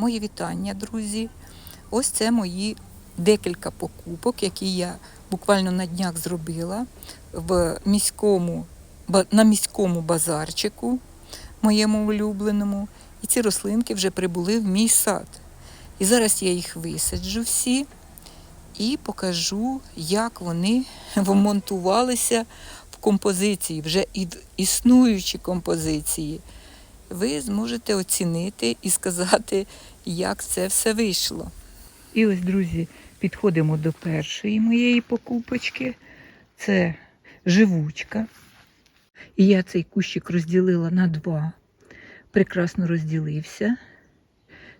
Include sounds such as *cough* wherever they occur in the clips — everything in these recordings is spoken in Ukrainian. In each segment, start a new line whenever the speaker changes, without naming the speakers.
Мої вітання, друзі. Ось це мої декілька покупок, які я буквально на днях зробила в міському, на міському базарчику, моєму улюбленому. І ці рослинки вже прибули в мій сад. І зараз я їх висаджу всі і покажу, як вони *laughs* вмонтувалися в композиції, вже існуючі композиції. Ви зможете оцінити і сказати, як це все вийшло. І ось, друзі, підходимо до першої моєї покупочки. Це живучка. І я цей кущик розділила на два. Прекрасно розділився.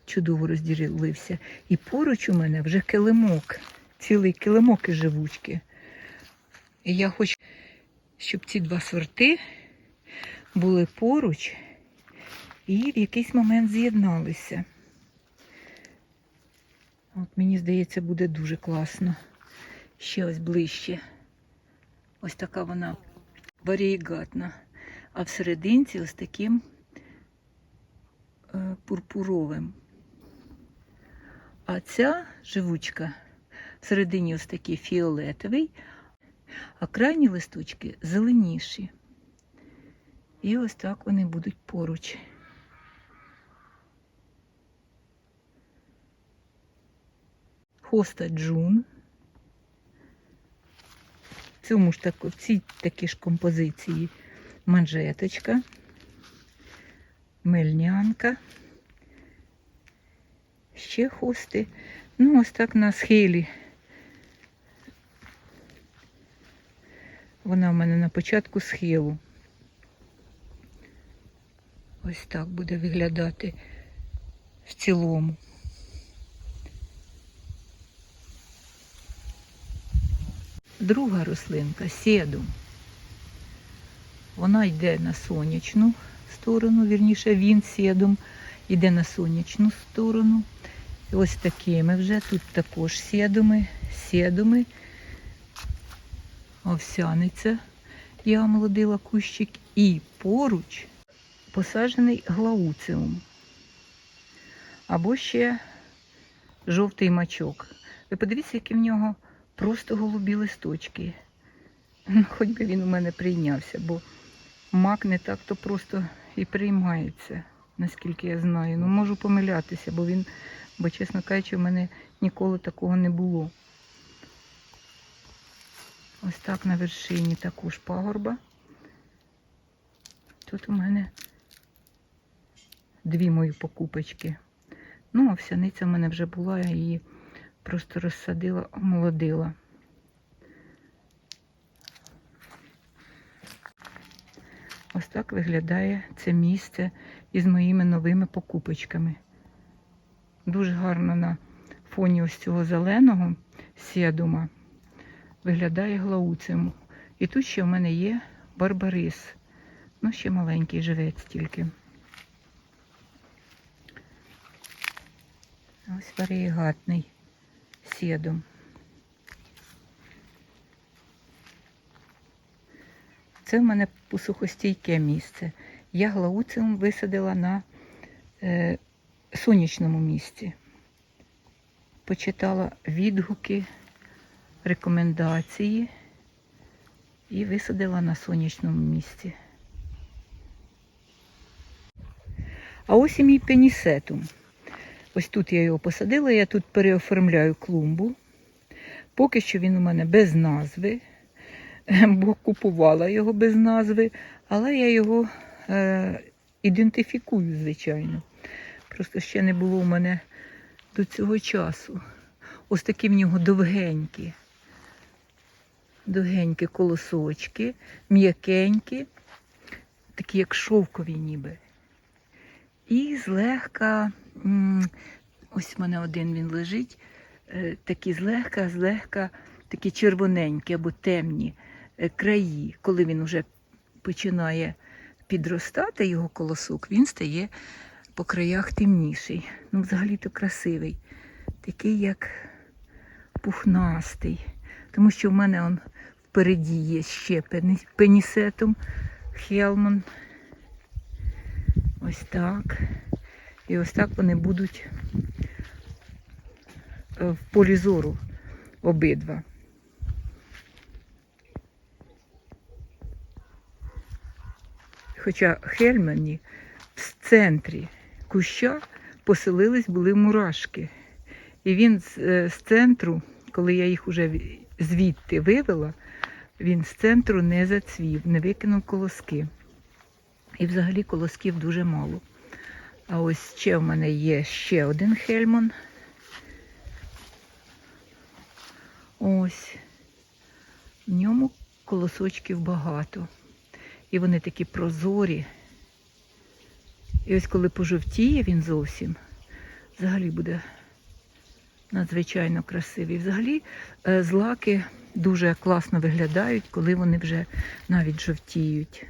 Чудово розділився. І поруч у мене вже килимок, цілий килимок із живучки. І я хочу, щоб ці два сорти були поруч і в якийсь момент з'єдналися. От мені здається, буде дуже класно. Ще ось ближче. Ось така вона варієгатна. А всерединці ось таким е, пурпуровим. А ця живучка всередині ось такий фіолетовий, а крайні листочки зеленіші. І ось так вони будуть поруч. Хоста Джун. В цьому ж таку, в цій такій ж композиції манжеточка, мельнянка, ще хости. Ну, ось так на схилі. Вона в мене на початку схилу. Ось так буде виглядати в цілому. Друга рослинка седум. Вона йде на сонячну сторону, вірніше він седум йде на сонячну сторону. І ось такими вже тут також седуми, седуми, овсяниця. Я омолодила кущик і поруч посаджений глауцеум. Або ще жовтий мачок. Ви подивіться, які в нього просто голубі листочки. Ну, Хоч би він у мене прийнявся, бо мак не так то просто і приймається, наскільки я знаю. Ну, можу помилятися, бо він, бо, чесно кажучи, в мене ніколи такого не було. Ось так на вершині також пагорба. Тут у мене дві мої покупочки. Ну, овсяниця в мене вже була, я її просто розсадила, омолодила. Ось так виглядає це місце із моїми новими покупочками. Дуже гарно на фоні ось цього зеленого сєдума виглядає глауцем. І тут ще в мене є барбарис. Ну, ще маленький живець тільки. Ось варієгатний сєдум. Це в мене посухостійке місце. Я глауцеум висадила на е, сонячному місці. Почитала відгуки, рекомендації і висадила на сонячному місці. А ось і мій пенісетум. Ось тут я його посадила, я тут переоформляю клумбу. Поки що він у мене без назви, *laughs* бо купувала його без назви, але я його е, ідентифікую, звичайно. Просто ще не було у мене до цього часу. Ось такі в нього довгенькі, довгенькі колосочки, м'якенькі, такі як шовкові ніби. І злегка, ось в мене один він лежить, е, такі злегка, злегка, такі червоненькі або темні е, краї. Коли він вже починає підростати, його колосок, він стає по краях темніший. Ну, взагалі-то красивий. Такий, як пухнастий. Тому що в мене он впереді є ще пені- пенісетум, хелмон. Ось так. І ось так вони будуть е, в полі зору обидва. Хоча Хельмані в центрі куща поселились були мурашки. І він з, е, з центру, коли я їх уже звідти вивела, він з центру не зацвів, не викинув колоски. І взагалі колосків дуже мало. А ось ще в мене є ще один хельман. Ось. В ньому колосочків багато. І вони такі прозорі. І ось коли пожовтіє він зовсім, взагалі буде надзвичайно красивий. Взагалі е, злаки дуже класно виглядають, коли вони вже навіть жовтіють.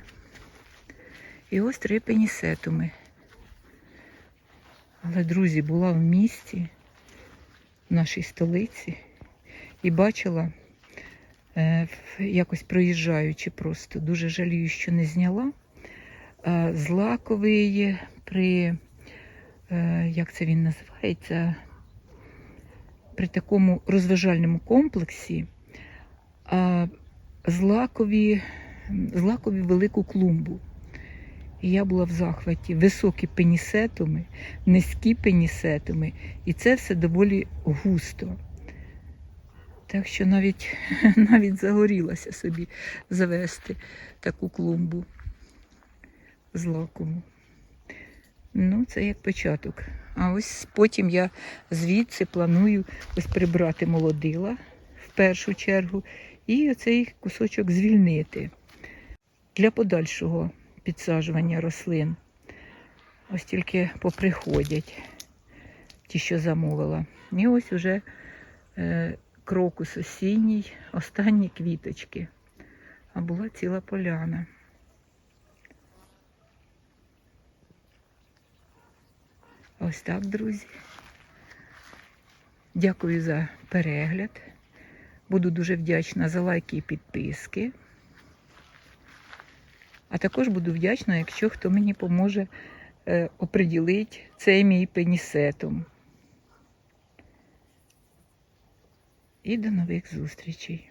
І ось три пенісетуми. Але, друзі, була в місті, в нашій столиці, і бачила, е, якось проїжджаючи просто, дуже жалію, що не зняла. е, Злаковий при, е, як це він називається, при такому розважальному комплексі, злакові, злакові велику клумбу. І я була в захваті. Високі пенісетуми, низькі пенісетуми. І це все доволі густо. Так що навіть, *laughs* навіть загорілася собі завести таку клумбу злакову. Ну, це як початок. А ось потім я звідси планую ось прибрати молодила в першу чергу і оцей кусочок звільнити для подальшого підсаджування рослин. Ось тільки поприходять ті, що замовила. І ось уже е, крокус осінній, останні квіточки. А була ціла поляна. Ось так, друзі. Дякую за перегляд. Буду дуже вдячна за лайки і підписки. А також буду вдячна, якщо хто мені поможе е, оприділити цей мій пенісетум. І до нових зустрічей.